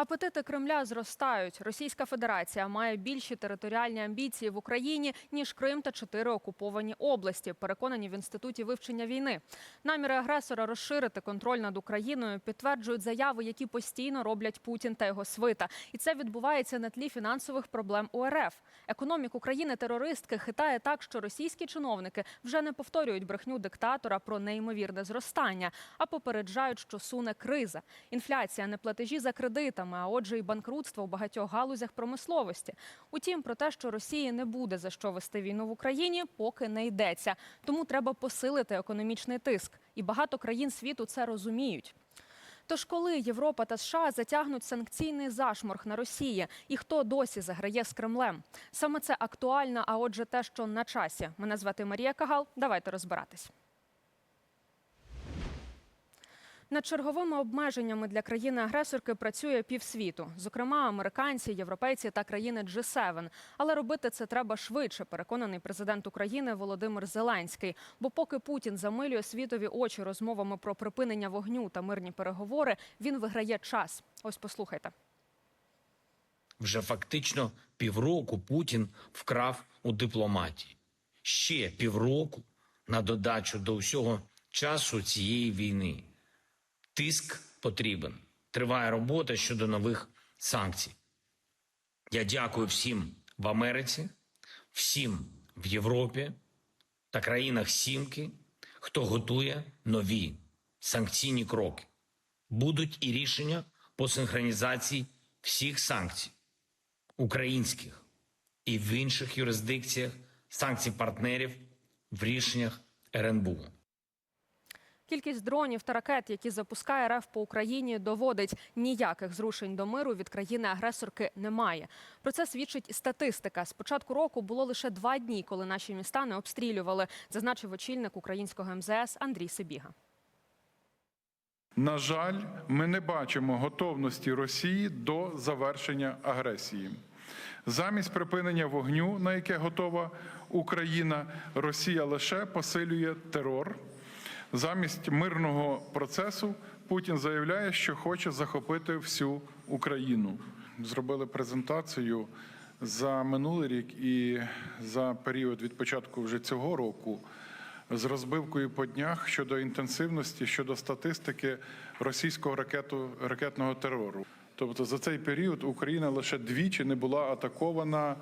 Апетити Кремля зростають. Російська Федерація має більші територіальні амбіції в Україні ніж Крим та чотири окуповані області. Переконані в інституті вивчення війни. Наміри агресора розширити контроль над Україною підтверджують заяви, які постійно роблять Путін та його свита. І це відбувається на тлі фінансових проблем у РФ. Економіку країни терористки хитає так, що російські чиновники вже не повторюють брехню диктатора про неймовірне зростання, а попереджають, що суне криза. Інфляція, неплатежі за кредитами, а отже, і банкрутство у багатьох галузях промисловості. Утім, про те, що Росії не буде за що вести війну в Україні, поки не йдеться. Тому треба посилити економічний тиск. І багато країн світу це розуміють. Тож, коли Європа та США затягнуть санкційний зашморг на Росії, і хто досі заграє з Кремлем? Саме це актуально, а отже, те, що на часі. Мене звати Марія Кагал. Давайте розбиратись. Над черговими обмеженнями для країни-агресорки працює півсвіту, зокрема американці, європейці та країни G7. Але робити це треба швидше, переконаний президент України Володимир Зеленський. Бо поки Путін замилює світові очі розмовами про припинення вогню та мирні переговори, він виграє час. Ось послухайте. Вже фактично півроку Путін вкрав у дипломатії. Ще півроку на додачу до всього часу цієї війни. Тиск потрібен. Триває робота щодо нових санкцій. Я дякую всім в Америці, всім в Європі та країнах Сімки, хто готує нові санкційні кроки. Будуть і рішення по синхронізації всіх санкцій українських і в інших юрисдикціях санкцій партнерів в рішеннях РНБУ. Кількість дронів та ракет, які запускає РФ по Україні, доводить ніяких зрушень до миру від країни-агресорки немає. Про це свідчить статистика. З початку року було лише два дні, коли наші міста не обстрілювали, зазначив очільник українського МЗС Андрій Сибіга. На жаль, ми не бачимо готовності Росії до завершення агресії. Замість припинення вогню, на яке готова Україна, Росія лише посилює терор. Замість мирного процесу Путін заявляє, що хоче захопити всю Україну. Зробили презентацію за минулий рік і за період від початку вже цього року з розбивкою по днях щодо інтенсивності, щодо статистики російського ракету, ракетного терору. Тобто за цей період Україна лише двічі не була атакована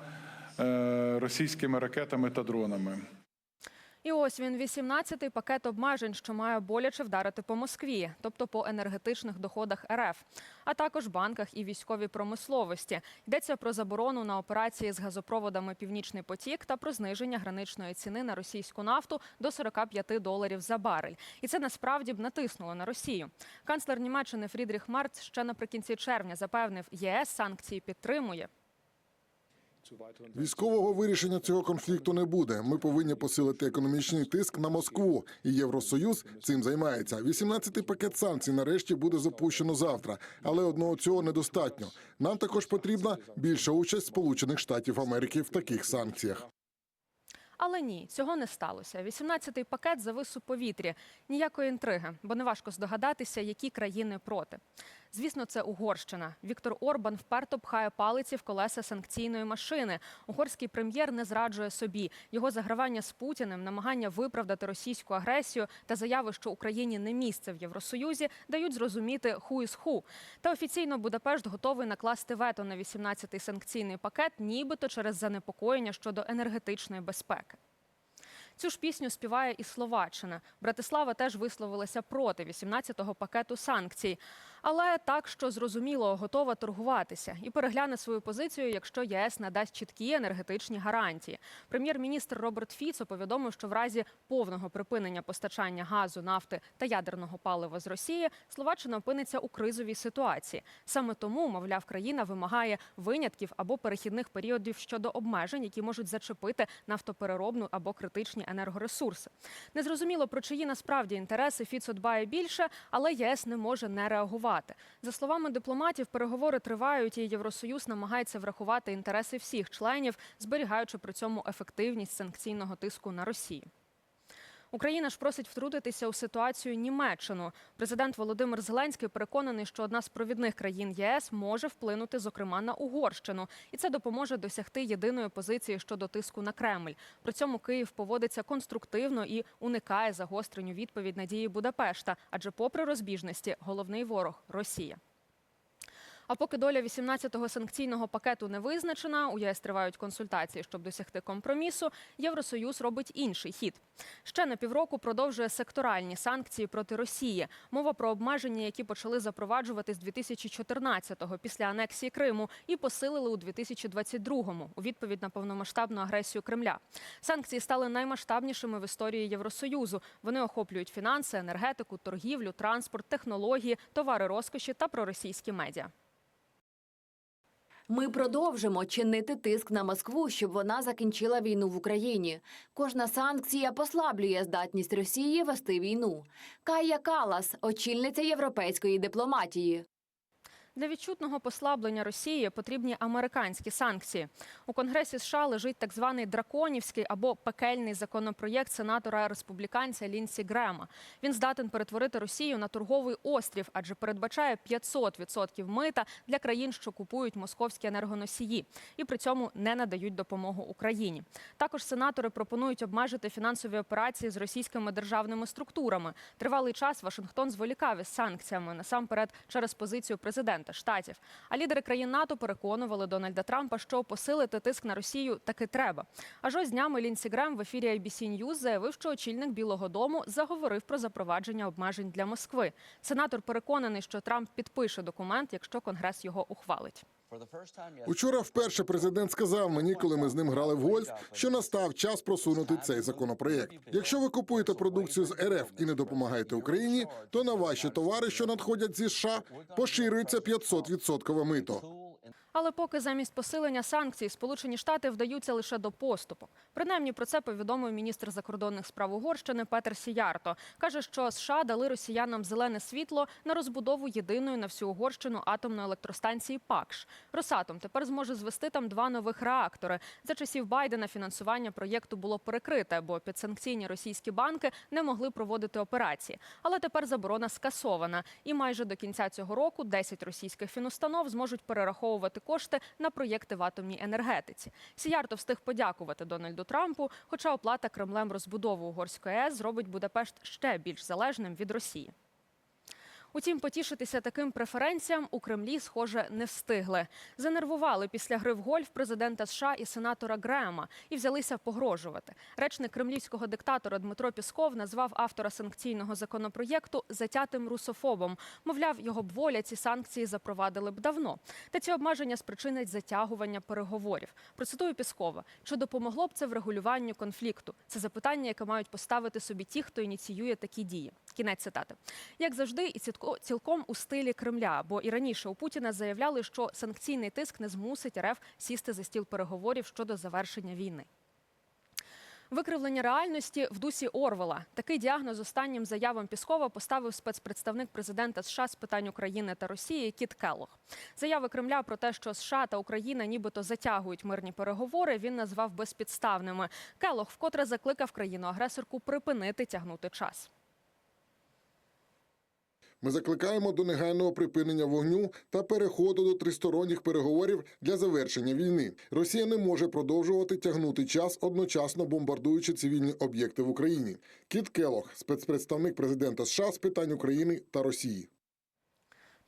е, російськими ракетами та дронами. І ось він 18-й пакет обмежень, що має боляче вдарити по Москві, тобто по енергетичних доходах РФ, а також банках і військовій промисловості. Йдеться про заборону на операції з газопроводами Північний потік та про зниження граничної ціни на російську нафту до 45 доларів за барель. І це насправді б натиснуло на Росію. Канцлер Німеччини Фрідріх Марц ще наприкінці червня запевнив, ЄС санкції підтримує. Військового вирішення цього конфлікту не буде. Ми повинні посилити економічний тиск на Москву. І Євросоюз цим займається. 18-й пакет санкцій нарешті буде запущено завтра, але одного цього недостатньо. Нам також потрібна більша участь Сполучених Штатів Америки в таких санкціях. Але ні, цього не сталося. 18-й пакет завис у повітрі. Ніякої інтриги, бо неважко здогадатися, які країни проти. Звісно, це Угорщина. Віктор Орбан вперто пхає палиці в колеса санкційної машини. Угорський прем'єр не зраджує собі. Його загравання з Путіним, намагання виправдати російську агресію та заяви, що Україні не місце в Євросоюзі, дають зрозуміти ху із ху. Та офіційно Будапешт готовий накласти вето на 18-й санкційний пакет, нібито через занепокоєння щодо енергетичної безпеки. Цю ж пісню співає і Словаччина. Братислава теж висловилася проти 18-го пакету санкцій. Але так, що зрозуміло, готова торгуватися і перегляне свою позицію, якщо ЄС надасть чіткі енергетичні гарантії. Прем'єр-міністр Роберт Фіцо повідомив, що в разі повного припинення постачання газу, нафти та ядерного палива з Росії Словаччина опиниться у кризовій ситуації. Саме тому, мовляв, країна вимагає винятків або перехідних періодів щодо обмежень, які можуть зачепити нафтопереробну або критичні енергоресурси. Незрозуміло про чиї насправді інтереси Фіцо дбає більше, але ЄС не може не реагувати. За словами дипломатів, переговори тривають, і Євросоюз намагається врахувати інтереси всіх членів, зберігаючи при цьому ефективність санкційного тиску на Росію. Україна ж просить втрутитися у ситуацію Німеччину. Президент Володимир Зеленський переконаний, що одна з провідних країн ЄС може вплинути, зокрема, на Угорщину, і це допоможе досягти єдиної позиції щодо тиску на Кремль. При цьому Київ поводиться конструктивно і уникає загостренню відповідь на дії Будапешта, адже, попри розбіжності, головний ворог Росія. А поки доля 18-го санкційного пакету не визначена, у ЄС тривають консультації, щоб досягти компромісу. Євросоюз робить інший хід. Ще на півроку продовжує секторальні санкції проти Росії. Мова про обмеження, які почали запроваджувати з 2014-го після анексії Криму і посилили у 2022-му у відповідь на повномасштабну агресію Кремля. Санкції стали наймасштабнішими в історії Євросоюзу. Вони охоплюють фінанси, енергетику, торгівлю, транспорт, технології, товари розкоші та проросійські медіа. Ми продовжимо чинити тиск на Москву, щоб вона закінчила війну в Україні. Кожна санкція послаблює здатність Росії вести війну. Кая Калас, очільниця європейської дипломатії. Для відчутного послаблення Росії потрібні американські санкції. У Конгресі США лежить так званий драконівський або пекельний законопроєкт сенатора республіканця Лінсі Грема. Він здатен перетворити Росію на торговий острів, адже передбачає 500% мита для країн, що купують московські енергоносії, і при цьому не надають допомогу Україні. Також сенатори пропонують обмежити фінансові операції з російськими державними структурами. Тривалий час Вашингтон зволікав із санкціями насамперед через позицію президента штатів. А лідери країн НАТО переконували Дональда Трампа, що посилити тиск на Росію таки треба. Аж ось днями Лінсі Грем в ефірі ABC News заявив, що очільник Білого Дому заговорив про запровадження обмежень для Москви. Сенатор переконаний, що Трамп підпише документ, якщо Конгрес його ухвалить. Учора вперше президент сказав мені, коли ми з ним грали в гольф, що настав час просунути цей законопроєкт. Якщо ви купуєте продукцію з РФ і не допомагаєте Україні, то на ваші товари, що надходять зі США, поширюється 500% мито. Але поки замість посилення санкцій Сполучені Штати вдаються лише до поступок. Принаймні про це повідомив міністр закордонних справ Угорщини Петер Сіярто. каже, що США дали росіянам зелене світло на розбудову єдиної на всю Угорщину атомної електростанції ПАКШ. Росатом тепер зможе звести там два нових реактори. За часів Байдена фінансування проєкту було перекрите, бо підсанкційні російські банки не могли проводити операції. Але тепер заборона скасована, і майже до кінця цього року 10 російських фінустанов зможуть перераховувати кошти на проєкти в атомній енергетиці. Сіярто встиг подякувати Дональду Трампу, хоча оплата Кремлем розбудову угорської АЕС зробить Будапешт ще більш залежним від Росії. Утім, потішитися таким преференціям у Кремлі, схоже, не встигли. Занервували після гри в гольф президента США і сенатора Грема і взялися погрожувати. Речник кремлівського диктатора Дмитро Пісков назвав автора санкційного законопроєкту затятим русофобом. Мовляв, його б воля ці санкції запровадили б давно. Та ці обмеження спричинять затягування переговорів. Процитую Піскова: чи допомогло б це врегулюванню конфлікту? Це запитання, яке мають поставити собі ті, хто ініціює такі дії. Кінець цитати. Як завжди, і цітко- цілком у стилі Кремля, бо і раніше у Путіна заявляли, що санкційний тиск не змусить РФ сісти за стіл переговорів щодо завершення війни. Викривлення реальності в дусі Орвела. Такий діагноз останнім заявам Піскова поставив спецпредставник президента США з питань України та Росії Кіт Келлог. Заяви Кремля про те, що США та Україна нібито затягують мирні переговори, він назвав безпідставними. Келлог вкотре закликав країну-агресорку припинити тягнути час. Ми закликаємо до негайного припинення вогню та переходу до тристоронніх переговорів для завершення війни. Росія не може продовжувати тягнути час, одночасно бомбардуючи цивільні об'єкти в Україні. Кіт Келох, спецпредставник президента США з питань України та Росії.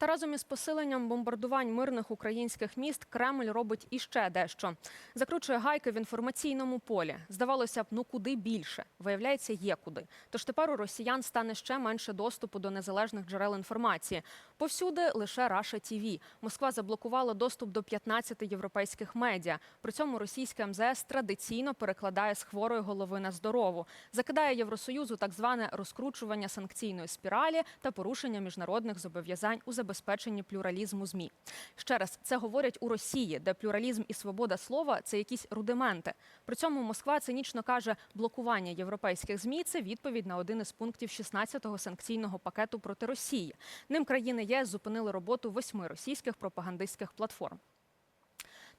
Та разом із посиленням бомбардувань мирних українських міст Кремль робить іще дещо. Закручує гайки в інформаційному полі. Здавалося б, ну куди більше? Виявляється, є куди. Тож тепер у росіян стане ще менше доступу до незалежних джерел інформації. Повсюди лише Раша ТІВІ. Москва заблокувала доступ до 15 європейських медіа. При цьому російське МЗС традиційно перекладає з хворої голови на здорову. Закидає Євросоюзу так зване розкручування санкційної спіралі та порушення міжнародних зобов'язань у забезпеченні плюралізму ЗМІ. Ще раз, це говорять у Росії, де плюралізм і свобода слова це якісь рудименти. При цьому Москва цинічно каже, блокування європейських ЗМІ це відповідь на один із пунктів 16-го санкційного пакету проти Росії. Ним країни ЄС зупинили роботу восьми російських пропагандистських платформ.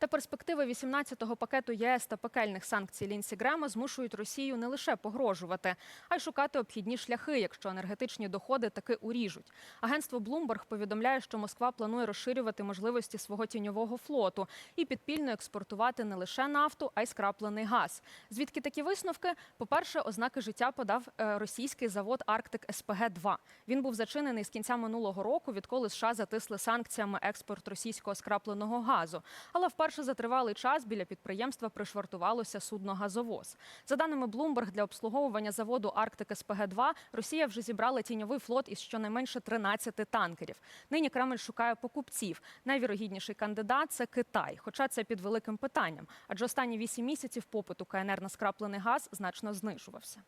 Та перспективи 18-го пакету ЄС та пекельних санкцій Лінсі Грема змушують Росію не лише погрожувати, а й шукати обхідні шляхи, якщо енергетичні доходи таки уріжуть. Агентство Bloomberg повідомляє, що Москва планує розширювати можливості свого тіньового флоту і підпільно експортувати не лише нафту, а й скраплений газ. Звідки такі висновки? По-перше, ознаки життя подав е, російський завод Арктик СПГ 2 Він був зачинений з кінця минулого року, відколи США затисли санкціями експорт російського скрапленого газу. Але вперше за тривалий час біля підприємства пришвартувалося судно газовоз. За даними Bloomberg, для обслуговування заводу Арктик СПГ 2 Росія вже зібрала тіньовий флот із щонайменше 13 танкерів. Нині Кремль шукає покупців. Найвірогідніший кандидат це Китай, хоча це під великим питанням, адже останні 8 місяців попит у КНР на скраплений газ значно знижувався.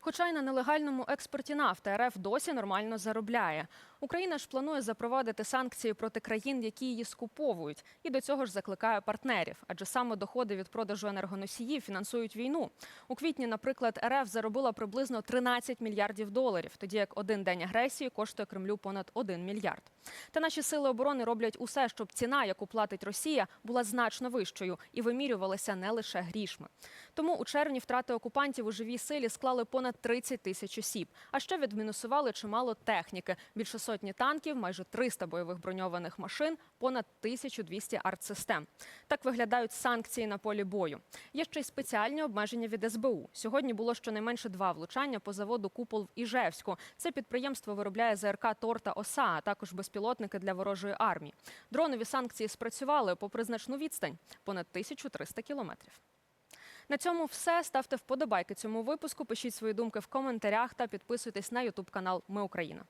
Хоча й на нелегальному експорті нафти РФ досі нормально заробляє. Україна ж планує запровадити санкції проти країн, які її скуповують, і до цього ж закликає партнерів, адже саме доходи від продажу енергоносіїв фінансують війну. У квітні, наприклад, РФ заробила приблизно 13 мільярдів доларів, тоді як один день агресії коштує Кремлю понад 1 мільярд. Та наші сили оборони роблять усе, щоб ціна, яку платить Росія, була значно вищою і вимірювалася не лише грішми. Тому у червні втрати окупантів у живій силі склали понад 30 тисяч осіб. А ще відмінусували чимало техніки: більше сотні танків, майже 300 бойових броньованих машин, понад 1200 артсистем. Так виглядають санкції на полі бою. Є ще й спеціальні обмеження від СБУ. Сьогодні було щонайменше два влучання по заводу Купол в Іжевську. Це підприємство виробляє ЗРК «Тор» та ОСА, а також безпілотники для ворожої армії. Дронові санкції спрацювали попри значну відстань понад 1300 кілометрів. На цьому все. Ставте вподобайки цьому випуску, пишіть свої думки в коментарях та підписуйтесь на Ютуб канал Ми Україна.